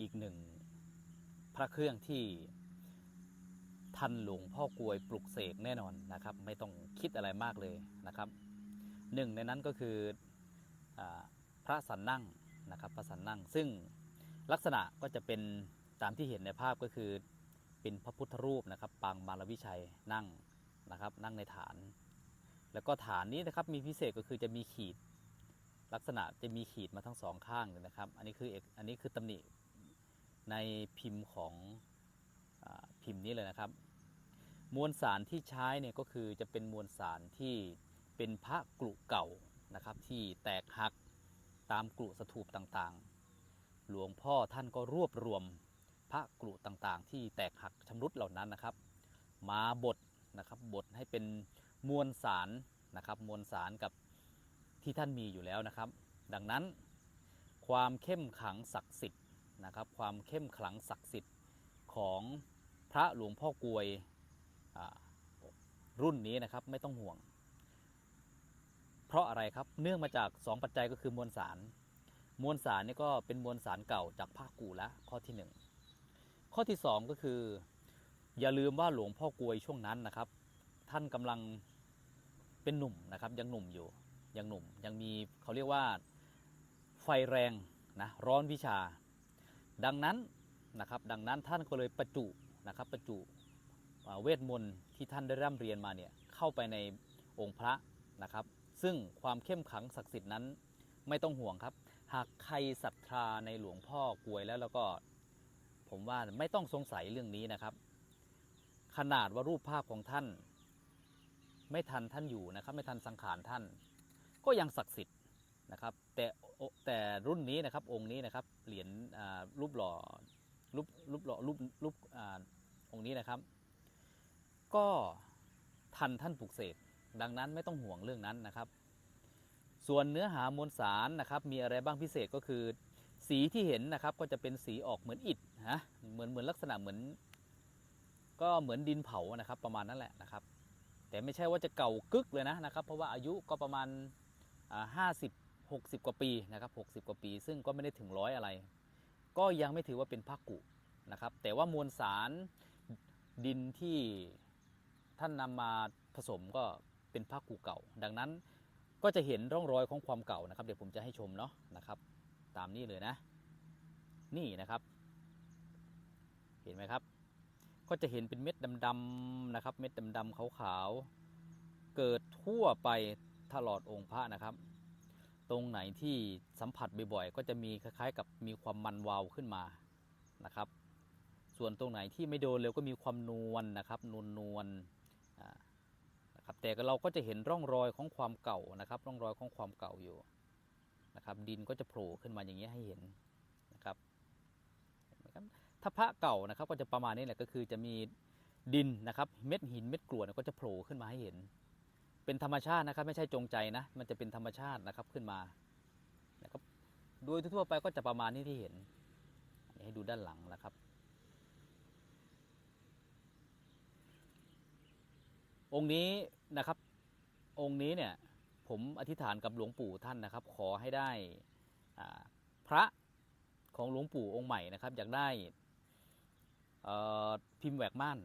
อีกหนึ่งพระเครื่องที่ท่านหลวงพ่อกวยปลุกเสกแน่นอนนะครับ ไม่ต้องคิดอะไรมากเลยนะครับหนึ่งในนั้นก็คืออพระสันนั่งนะครับพระสันนั่ง ซึ่งลักษณะก็จะเป็นตามที่เห็นในภาพก็คือเป็นพระพุทธรูปนะครับ ปางมารวิชัยนั่งนะครับ นั่งในฐาน แล้วก็ฐานนี้นะครับมีพิเศษก็คือจะมีขีดลักษณะจะมีขีดมาทั้งสองข้างเลยนะครับ อันนี้คือเอกอันนี้คือตำหนิ ในพิมพ์ของอพิมพ์นี้เลยนะครับ มวลสารที่ใช้เนี่ยก็คือจะเป็นมวลสารที่เป็นพระกรุเก่านะครับ ที่แตกหักตามกรุสถูปต่างๆ หลวงพ่อท่านก็รวบรวมพระกรุต่างๆ ที่แตกหักชำรุดเหล่านั้นนะครับ มาบดนะครับบดให้เป็นมวลสารนะครับมวลสารกับที่ท่านมีอยู่แล้วนะครับ ดังนั้นความเข้มขังศักดิ์สิทธิ์ นะครับความเข้มขลังศักดิ์สิทธิ์ของพระหลวงพ่อกลวยรุ่นนี้นะครับไม่ต้องห่วง เพราะอะไรครับเนื่องมาจาก 2 ปัจจัยก็คือมวลสาร มวลสารนี่ก็เป็นมวลสารเก่าจากภาคกูแล้ข้อที่ 1 ข้อที่ 2 ก็คือ อย่าลืมว่าหลวงพ่อกลวยช่วงนั้นนะครับ ท่านกำลังเป็นหนุ่มนะครับยังหนุ่มอยู่ยังหนุ่มยังมีเขาเรียกว่าไฟแรงนะร้อนวิชา ดังนั้นนะครับดังนั้นท่านก็เลยประจุนะครับประจุเวทมนต์ที่ท่านได้ร่ำเรียนมาเนี่ยเข้าไปในองค์พระนะครับ ซึ่งความเข้มขังศักดิ์สิทธิ์นั้นไม่ต้องห่วงครับ หากใครศรัทธาในหลวงพ่อกวยแล้วแล้วก็ผมว่าไม่ต้องสงสัยเรื่องนี้นะครับ ขนาดว่ารูปภาพของท่าน ไม่ทันท่านอยู่นะครับ ไม่ทันสังขารท่าน ก็ยังศักดิ์สิทธิ์ นะครับแต่แต่รุ่นนี้นะครับองค์นี้นะครับเหรียญรูปหล่อรูปรูปหล่อรูปรูปอองค์นี้นะครับ ก็ทันท่านปลุกเสกดังนั้นไม่ต้องห่วงเรื่องนั้นนะครับ ส่วนเนื้อหามวลสารนะครับ มีอะไรบ้างพิเศษก็คือ สีที่เห็นนะครับก็จะเป็นสีออกเหมือนอิฐฮะเหมือนเหมือนลักษณะเหมือน ก็เหมือนดินเผานะครับประมาณนั้นแหละนะครับ แต่ไม่ใช่ว่าจะเก่ากึกเลยนะนะครับ เพราะว่าอายุก็ประมาณห้าสิบ หกสิบกว่าปีนะครับหกสิบกว่าปี ซึ่งก็ไม่ได้ถึงร้อยอะไร ก็ยังไม่ถือว่าเป็นภาคกุนะครับ แต่ว่ามวลสารดินที่ท่านนำมาผสมก็เป็นภาคกุเก่า ดังนั้นก็จะเห็นร่องรอยของความเก่านะครับ เดี๋ยวผมจะให้ชมเนาะนะครับ ตามนี้เลยนะ นี่นะครับ เห็นไหมครับ ก็จะเห็นเป็นเม็ดดำๆนะครับ เม็ดดำๆขาวๆเกิดทั่วไปตลอดองค์พระนะครับ ตรงไหนที่สัมผัสบ่อยๆ ก็จะมีคล้ายๆ กับมีความมันวาวขึ้นมานะครับ ส่วนตรงไหนที่ไม่โดนเร็วก็มีความนวลนะครับนวลนวลนะครับแต่เราก็จะเห็นร่องรอยของความเก่านะครับ ร่องรอยของความเก่าอยู่นะครับ ดินก็จะโผล่ขึ้นมาอย่างนี้ให้เห็นนะครับเห็นไหมครับถ้าพระเก่านะครับก็จะประมาณนี้แหละก็คือจะมีดินนะครับ เม็ดหินเม็ดกรวดก็จะโผล่ขึ้นมาให้เห็น เป็นธรรมชาตินะครับ ไม่ใช่จงใจนะ มันจะเป็นธรรมชาตินะครับขึ้นมานะครับโดยทั่วไปก็จะประมาณนี้ที่เห็นอันนี้ให้ดูด้านหลังนะครับ องค์นี้นะครับ องค์นี้เนี่ยผมอธิษฐานกับหลวงปู่ท่านนะครับ ขอให้ได้พระของหลวงปู่องค์ใหม่นะครับ อยากได้พิมพ์แหวกม่าน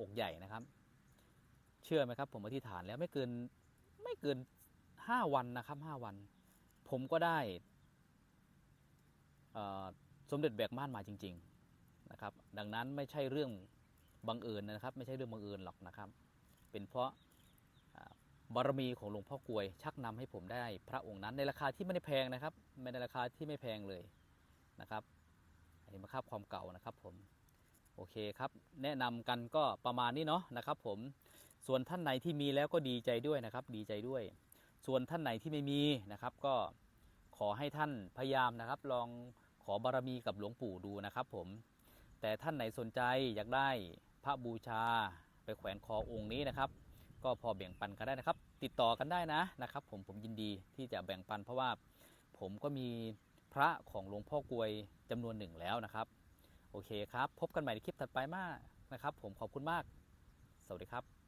อกใหญ่นะครับ เชื่อไหมครับ ผมอธิษฐานแล้วไม่เกินไม่เกินห้าวันนะครับห้าวัน ผมก็ได้สมเด็จแบกม่านมาจริง ๆนะครับ ดังนั้นไม่ใช่เรื่องบังเอิญนะครับ ไม่ใช่เรื่องบังเอิญหรอกนะครับ เป็นเพราะบารมีของหลวงพ่อกลวย ชักนำให้ผมได้พระองค์นั้นในราคาที่ไม่ได้แพงนะครับไม่ในราคาที่ไม่แพงเลยนะครับเห็นไหมครับความเก่านะครับผมโอเคครับ แนะนำกันก็ประมาณนี้เนาะนะครับผม ส่วนท่านไหนที่มีแล้วก็ดีใจด้วยนะครับ ดีใจด้วย ส่วนท่านไหนที่ไม่มีนะครับ ก็ขอให้ท่านพยายามนะครับ ลองขอบารมีกับหลวงปู่ดูนะครับ ผม แต่ท่านไหนสนใจอยากได้พระบูชาไปแขวนคอองค์นี้นะครับ ก็พอแบ่งปันกันได้นะครับ ติดต่อกันได้นะนะครับ ผมผมยินดีที่จะแบ่งปันเพราะว่าผมก็มีพระของหลวงพ่อกลวยจำนวนหนึ่งแล้วนะครับ โอเคครับ พบกันใหม่ในคลิปถัดไปมากนะครับ ผมขอบคุณมาก สวัสดีครับ